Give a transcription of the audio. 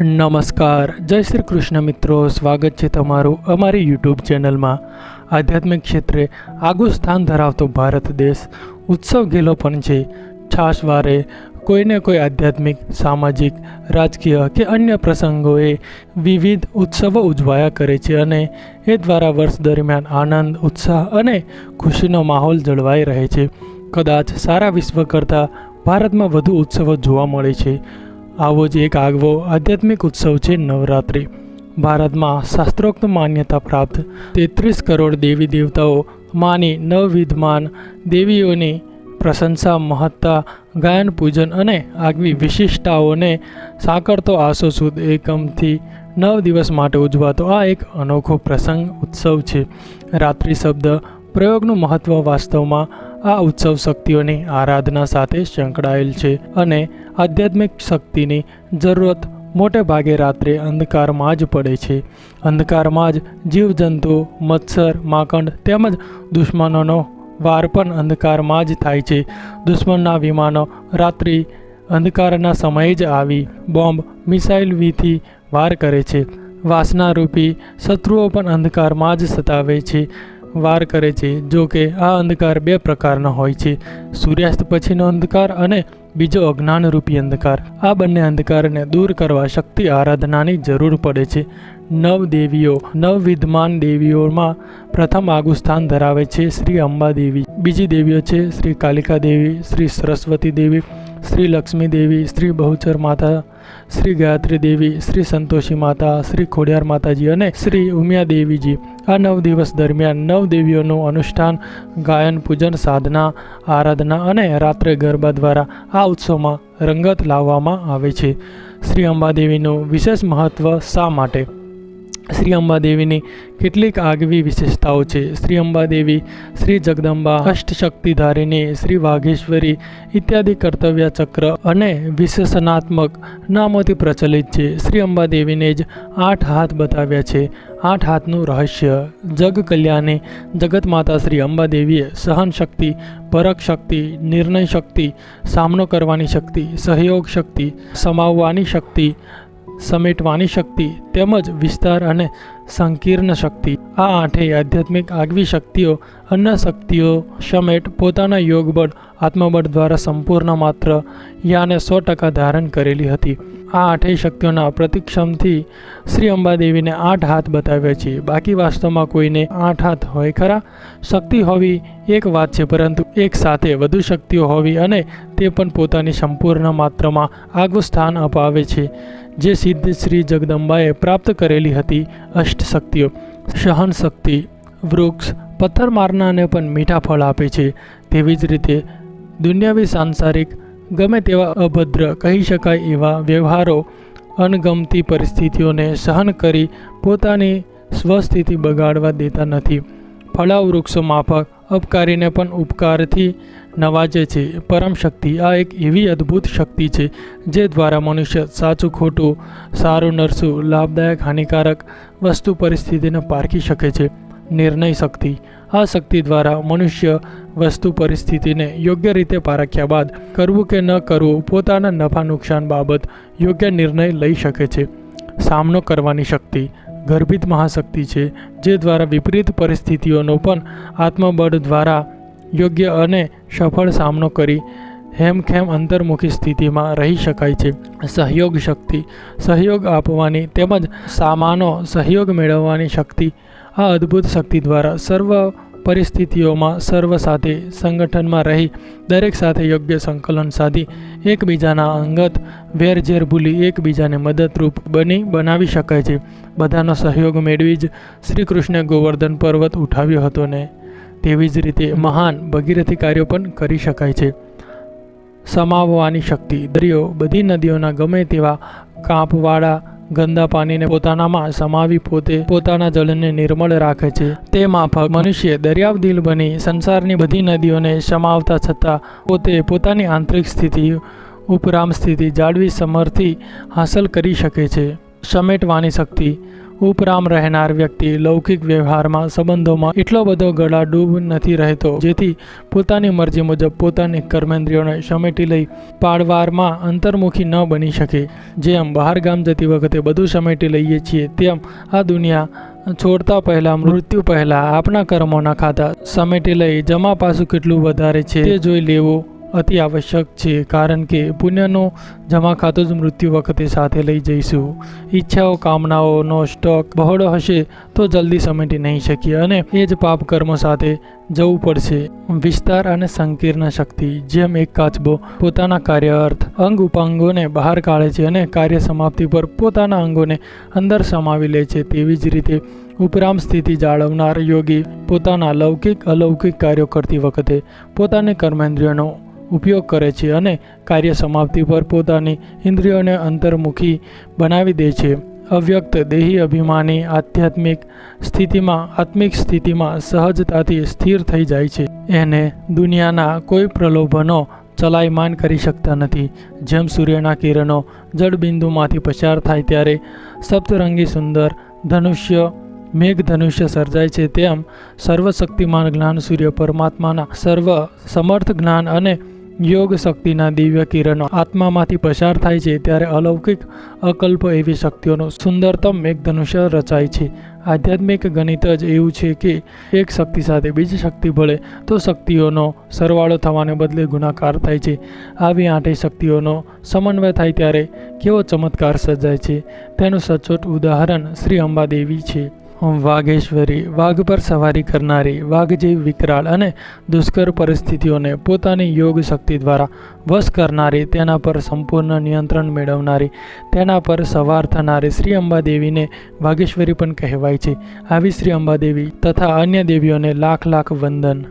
નમસ્કાર. જય શ્રી કૃષ્ણ મિત્રો. સ્વાગત છે તમારું અમારી યુટ્યુબ ચેનલમાં. આધ્યાત્મિક ક્ષેત્રે આગવું સ્થાન ધરાવતો ભારત દેશ ઉત્સવ ગેલો પણ છે. છાશવારે કોઈને કોઈ આધ્યાત્મિક, સામાજિક, રાજકીય કે અન્ય પ્રસંગોએ વિવિધ ઉત્સવો ઉજવાયા કરે છે અને એ દ્વારા વર્ષ દરમિયાન આનંદ, ઉત્સાહ અને ખુશીનો માહોલ જળવાઈ રહે છે. કદાચ સારા વિશ્વ કરતાં ભારતમાં વધુ ઉત્સવો જોવા મળે છે. આવો જ એક આગવો આધ્યાત્મિક ઉત્સવ છે નવરાત્રિ. ભારતમાં શાસ્ત્રોક્ત માન્યતા પ્રાપ્ત તેત્રીસ કરોડ દેવી દેવતાઓ માની નવવિધમાન દેવીઓની પ્રશંસા, મહત્તા, ગાયન, પૂજન અને આગવી વિશિષ્ટતાઓને સાંકળતો આસો સુદ એકમથી નવ દિવસ માટે ઉજવાતો આ એક અનોખો પ્રસંગ ઉત્સવ છે. રાત્રિ શબ્દ પ્રયોગનું મહત્ત્વ વાસ્તવમાં આ ઉત્સવ શક્તિઓની આરાધના સાથે સંકળાયેલ છે અને આધ્યાત્મિક શક્તિની જરૂરત મોટે ભાગે રાત્રે અંધકારમાં જ પડે છે. અંધકારમાં જ જીવજંતુ, મચ્છર માકંડ તેમજ દુશ્મનોનો વાર પણ અંધકારમાં જ થાય છે. દુશ્મનના વિમાનો રાત્રિ અંધકારના સમયે જ આવી બોમ્બ, મિસાઇલ વીથી વાર કરે છે. વાસનારૂપી શત્રુઓ પણ અંધકારમાં જ સતાવે છે. વાર કરે છે, જો કે આ અંધકાર બે પ્રકારનો હોય છે. સૂર્યાસ્ત પછીનો અંધકાર અને બીજો અજ્ઞાનરૂપી અંધકાર. આ બંને અંધકારને દૂર કરવા શક્તિ આરાધનાની જરૂર પડે છે. નવ દેવીઓ નવ વિદ્યમાન દેવીઓમાં પ્રથમ આગું સ્થાન ધરાવે છે શ્રી અંબા દેવી બીજી દેવીઓ છે શ્રી કાલિકા દેવી શ્રી સરસ્વતી દેવી. શ્રી લક્ષ્મી દેવી, શ્રી બહુચર માતા, શ્રી ગાયત્રી દેવી, શ્રી સંતોષી માતા, શ્રી ખોડિયાર માતાજી અને શ્રી ઉમિયા દેવીજી. આ નવ દિવસ દરમિયાન નવ દેવીઓનું અનુષ્ઠાન, ગાયન, પૂજન, સાધના, આરાધના અને રાત્રે ગરબા દ્વારા આ ઉત્સવમાં રંગત લાવવામાં આવે છે. શ્રી અંબાદેવીનું વિશેષ મહત્ત્વ શા માટે? શ્રી અંબાદેવીની કેટલીક આગવી વિશેષતાઓ છે. શ્રી અંબાદેવી, શ્રી જગદંબા, અષ્ટશક્તિધારીની શ્રી વાઘેશ્વરી ઇત્યાદિ કર્તવ્ય ચક્ર અને વિશેષણાત્મક નામોથી પ્રચલિત છે. શ્રી અંબાદેવીને જ આઠ હાથ બતાવ્યા છે. આઠ હાથનું રહસ્ય, જગ કલ્યાણે, જગત માતા શ્રી અંબાદેવીએ સહન શક્તિ, પરક શક્તિ, નિર્ણય શક્તિ, સામનો કરવાની શક્તિ, સહયોગ શક્તિ, સમાવવાની શક્તિ સમેટવાની શક્તિ તેમજ વિસ્તાર અને સંકીર્ણ શક્તિ. આ આઠેય આધ્યાત્મિક આગવી શક્તિઓ અન્ય શક્તિઓ સમેટ પોતાના યોગબળ, આત્મબળ દ્વારા સંપૂર્ણ માત્ર યાને સો ટકા ધારણ કરેલી હતી. આ આઠેય શક્તિઓના પ્રતિક્ષમથી શ્રી અંબાદેવીને આઠ હાથ બતાવ્યા છે. બાકી વાસ્તવમાં કોઈને આઠ હાથ હોય ખરા? શક્તિ હોવી એક વાત છે, પરંતુ એક સાથે વધુ શક્તિઓ હોવી અને તે પણ પોતાની સંપૂર્ણ માત્રામાં આગવું સ્થાન અપાવે છે, જે સિદ્ધ શ્રી જગદંબાએ પ્રાપ્ત કરેલી હતી અષ્ટ શક્તિઓ. સહન શક્તિ, વૃક્ષ પથ્થર મારનારને પણ મીઠા ફળ આપે છે. તેવી જ રીતે દુનિયાવી સાંસારિક ગમે તેવા અભદ્ર કહી શકાય એવા વ્યવહારો, અનગમતી પરિસ્થિતિઓને સહન કરી પોતાની સ્વસ્થિતિ બગાડવા દેતા નથી. ફળાવ વૃક્ષો માફક અપકારીને પણ ઉપકારથી નવાજે છે. પરમ શક્તિ આ એક એવી અદ્ભુત શક્તિ છે જે દ્વારા મનુષ્ય સાચું, ખોટું, સારું, નરસું, લાભદાયક, હાનિકારક વસ્તુ પરિસ્થિતિને પારખી શકે છે. નિર્ણય શક્તિ આ શક્તિ દ્વારા મનુષ્ય વસ્તુ પરિસ્થિતિને યોગ્ય રીતે પારખ્યા બાદ કરવું કે ન કરવું પોતાના નફા નુકસાન બાબત યોગ્ય નિર્ણય લઈ શકે છે. સામનો કરવાની શક્તિ ગર્ભિત મહાશક્તિ છે, જે દ્વારા વિપરીત પરિસ્થિતિઓનો પણ આત્મબળ દ્વારા યોગ્ય અને સફળ સામનો કરી હેમખેમ અંતર્મુખી સ્થિતિમાં રહી શકાય છે. સહયોગ શક્તિ, સહયોગ આપવાની તેમજ સામાનો સહયોગ મેળવવાની શક્તિ આ અદ્ભુત શક્તિ દ્વારા સર્વ પરિસ્થિતિઓમાં સર્વ સાથે સંગઠનમાં રહી દરેક સાથે યોગ્ય સંકલન સાધી, એકબીજાના અંગત વેરઝેર ભૂલી એકબીજાને મદદરૂપ બની બનાવી શકાય છે. બધાનો સહયોગ મેળવી જ શ્રી કૃષ્ણે ગોવર્ધન પર્વત ઉઠાવ્યો હતો ને તેવી જ રીતે મહાન ભગીરથી કાર્યો પણ કરી શકાય છે. સમાવવાની શક્તિ દરિયો બધી નદીઓના ગમે તેવા કાંપવાળા ગંદા પાણીને પોતાનામાં સમાવી પોતે પોતાના જળને નિર્મળ રાખે છે. તે માફક મનુષ્ય દરિયાવ દિલ બની સંસારની બધી નદીઓને સમાવતા છતાં પોતે પોતાની આંતરિક સ્થિતિ, ઉપરામ સ્થિતિ જાળવી સમર્થી હાંસલ કરી શકે છે. સમેટવાની શક્તિ ઉપરામ રહેનાર વ્યક્તિ લૌકિક વ્યવહારમાં, સંબંધોમાં એટલો બધો ગળાડૂબ નથી રહેતો, જેથી પોતાની મરજી મુજબ પોતાની કર્મેન્દ્રિયોને સમેટી લઈ પાડવારમાં અંતર્મુખી ન બની શકે. જેમ બહાર ગામ જતી વખતે બધું સમેટી લઈએ છીએ, તેમ આ દુનિયા છોડતા પહેલા, મૃત્યુ પહેલા આપણા કર્મોના ખાતા સમેટી લઈ જમા પાસું કેટલું વધારે છે તે જોઈ લેવું અતિ આવશ્યક છે, કારણ કે પુણ્યનો જમા ખાતું જ મૃત્યુ વખતે સાથે લઈ જઈશું. ઈચ્છાઓ, કામનાઓનો સ્ટોક બહોળો હશે તો જલ્દી સમેટી નહીં શકીએ અને એ જ પાપ કર્મો સાથે જવું પડશે. વિસ્તાર અને સંકીર્ણ શક્તિ, જેમ એક કાચબો પોતાના કાર્ય અર્થ અંગ ઉપાંગોને બહાર કાઢે છે અને કાર્ય સમાપ્તિ પર પોતાના અંગોને અંદર સમાવી લે છે, તેવી જ રીતે ઉપરામ સ્થિતિ જાળવનાર યોગી પોતાના લૌકિક અલૌકિક કાર્યો કરતી વખતે પોતાની કર્મેન્દ્રિયોનો ઉપયોગ કરે છે અને કાર્ય સમાપ્તિ પર પોતાની ઇન્દ્રિયોને અંતર્મુખી બનાવી દે છે. અવ્યક્ત દેહી અભિમાની આધ્યાત્મિક સ્થિતિમાં, આત્મિક સ્થિતિમાં સહજતાથી સ્થિર થઈ જાય છે. એને દુનિયાના કોઈ પ્રલોભનો ચલાયમાન કરી શકતા નથી. જેમ સૂર્યના કિરણો જળબિંદુમાંથી પસાર થાય ત્યારે સપ્તરંગી સુંદર ધનુષ્ય, મેઘ ધનુષ્ય સર્જાય છે તેમ સર્વશક્તિમાન જ્ઞાન સૂર્ય પરમાત્માના સર્વ સમર્થ જ્ઞાન અને યોગ શક્તિના દિવ્ય કિરણો આત્મામાંથી પસાર થાય છે ત્યારે અલૌકિક અકલ્પ એવી શક્તિઓનું સુંદરતમ મેઘધનુષ્ય રચાય છે. આધ્યાત્મિક ગણિત જ એવું છે કે એક શક્તિ સાથે બીજી શક્તિ ભળે તો શક્તિઓનો સરવાળો થવાને બદલે ગુણાકાર થાય છે. આવી આઠેય શક્તિઓનો સમન્વય થાય ત્યારે કેવો ચમત્કાર સર્જાય છે. તેનું સચોટ ઉદાહરણ શ્રી અંબાદેવી છે. વાઘેશ્વરી, વાઘ પર સવારી કરનારી વાઘ જેવી વિકરાળ અને દુષ્કર પરિસ્થિતિઓને પોતાની યોગ શક્તિ દ્વારા વશ કરનારી, તેના પર સંપૂર્ણ નિયંત્રણ મેળવનારી, તેના પર સવાર થનારી શ્રી અંબાદેવીને વાઘેશ્વરી પણ કહેવાય છે. આવી શ્રી અંબાદેવી તથા અન્ય દેવીઓને લાખ લાખ વંદન.